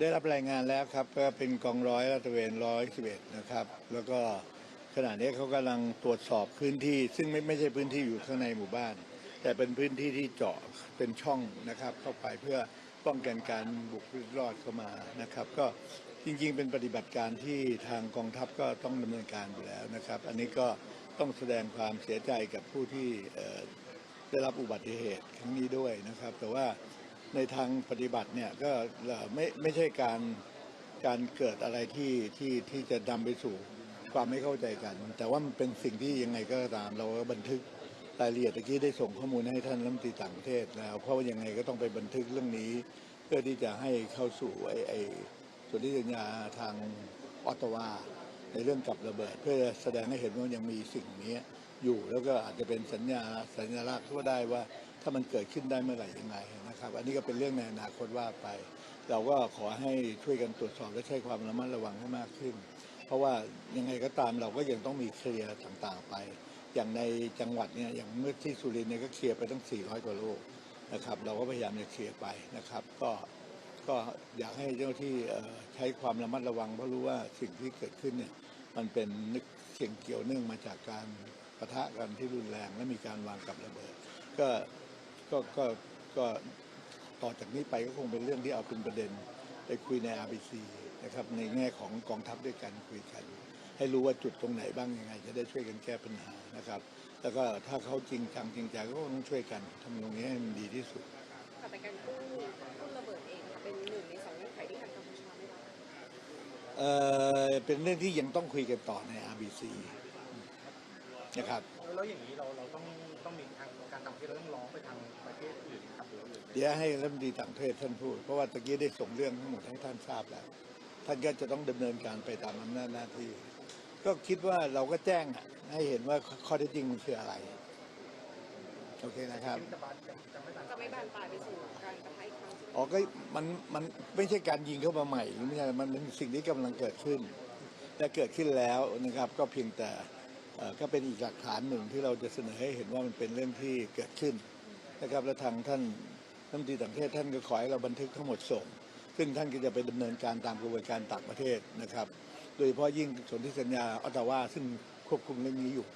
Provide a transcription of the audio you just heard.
ได้รับรายงานแล้วครับก็เป็นกองร้อยลาดตระเวนร้อยสิบเอ็ดนะครับ แล้วก็ขณะนี้เขากำลังตรวจสอบพื้นที่ ซึ่งไม่ไม่ใช่พื้นที่อยู่ข้างในหมู่บ้าน แต่เป็นพื้นที่ที่เจาะเป็นช่องนะครับ เข้าไปเพื่อป้องกันการบุกรุกรอดเข้ามานะครับ ก็จริงๆ เป็นปฏิบัติการที่ทางกองทัพก็ต้องดำเนินการอยู่แล้วนะครับ อันนี้ก็ต้องแสดงความเสียใจกับผู้ที่ได้รับอุบัติเหตุครั้งนี้ด้วยนะครับ แต่ว่า ในทางปฏิบัติเนี่ยก็ไม่ไม่ใช่การการเกิดอะไรที่ที่ที่จะนำไปสู่ความไม่เข้าใจกัน แต่ว่ามันเป็นสิ่งที่ยังไงก็ตาม เราก็บันทึกรายละเอียดตะกี้ได้ส่งข้อมูลให้ท่านรัฐมนตรีต่างประเทศแล้วเพราะว่ายังไงก็ต้องไปบันทึกเรื่องนี้ เพื่อที่จะให้เข้าสู่ไอ้ไอ้ส่วนที่สัญญาทางออตตาวาในเรื่องกับระเบิด เพื่อแสดงให้เห็นว่ายังมีสิ่งนี้อยู่แล้วก็อาจจะเป็นสัญญาสัญลักษณ์ก็ได้ว่า ถ้ามันเกิดขึ้นได้เมื่อไหร่ยังไงนะครับ อันนี้ก็เป็นเรื่องในอนาคตว่าไป เราก็ขอให้ช่วยกันตรวจสอบและใช้ความระมัดระวังให้มากขึ้น เพราะว่ายังไงก็ตามเราก็ยังต้องมีเคลียร์ต่างๆไป อย่างในจังหวัดเนี่ยอย่างเมื่อที่สุรินทร์เนี่ยก็เคลียร์ไปตั้ง 400 กว่าโลกนะครับ เราก็พยายามจะเคลียร์ไปนะครับ ก็ก็อยากให้เจ้าที่ใช้ความระมัดระวังเพราะรู้ว่าสิ่งที่เกิดขึ้นเนี่ยมันเป็นนึกเสียงเกี่ยวเนื่องมาจากการปะทะกันที่รุนแรงและมีการวางกับระเบิด ก็ ก็ก็ก็ต่อจากนี้ไปก็คงเป็นเรื่องที่เอาเป็นประเด็นไปคุยใน RBC นะครับในแง่ของกองทัพด้วยกันคุยกัน ให้รู้ว่าจุดตรงไหนบ้างยังไง จะได้ช่วยกันแก้ปัญหานะครับ แล้วก็ถ้าเขาจริงจังจริงใจก็ต้องช่วยกันทำตรงนี้ให้มันดีที่สุดค่ะแต่การกู้กู้ระเบิดเองค่ะเป็นหนึ่งในสองเงื่อนไขที่ทางกัมพูชาไม่รับเอ่อเป็นเรื่องที่ยังต้องคุยกันต่อใน RBC นะครับแล้วอย่างนี้เราเราต้องต้องมีทางการต่างประเทศเราต้องร้องไปทางประเทศอื่นครับหรือหรือเดี๋ยวให้รัฐมนตรีต่างประเทศท่านพูด เพราะว่าตะกี้ได้ส่งเรื่องทั้งหมดให้ท่านทราบแล้ว ท่านก็จะต้องดำเนินการไปตามอำนาจหน้าที่ ก็คิดว่าเราก็แจ้งอะให้เห็นว่าข้อเท็จจริงมันคืออะไรโอเคนะครับจะบานจะจะไม่บานจะไม่บานปลายไปสู่การกระทำอีกครั้งใช่ไหมอ๋อก็มันมันไม่ใช่การยิงเข้ามาใหม่หรือไม่ใช่มันเป็นสิ่งที่กำลังเกิดขึ้นและเกิดขึ้นแล้วนะครับ ก็เพียงแต่เอ่อ ก็เป็นอีกหลักฐานหนึ่งที่เราจะเสนอให้เห็นว่ามันเป็นเรื่องที่เกิดขึ้นนะครับและทางท่านรัฐมนตรีต่างประเทศท่านก็ขอให้เราบันทึกทั้งหมดส่ง ซึ่งท่านก็จะไปดำเนินการตามกระบวนการต่างประเทศนะครับ โดยเฉพาะยิ่งสนธิสัญญาออตตาวาซึ่งควบคุมเรื่องนี้อยู่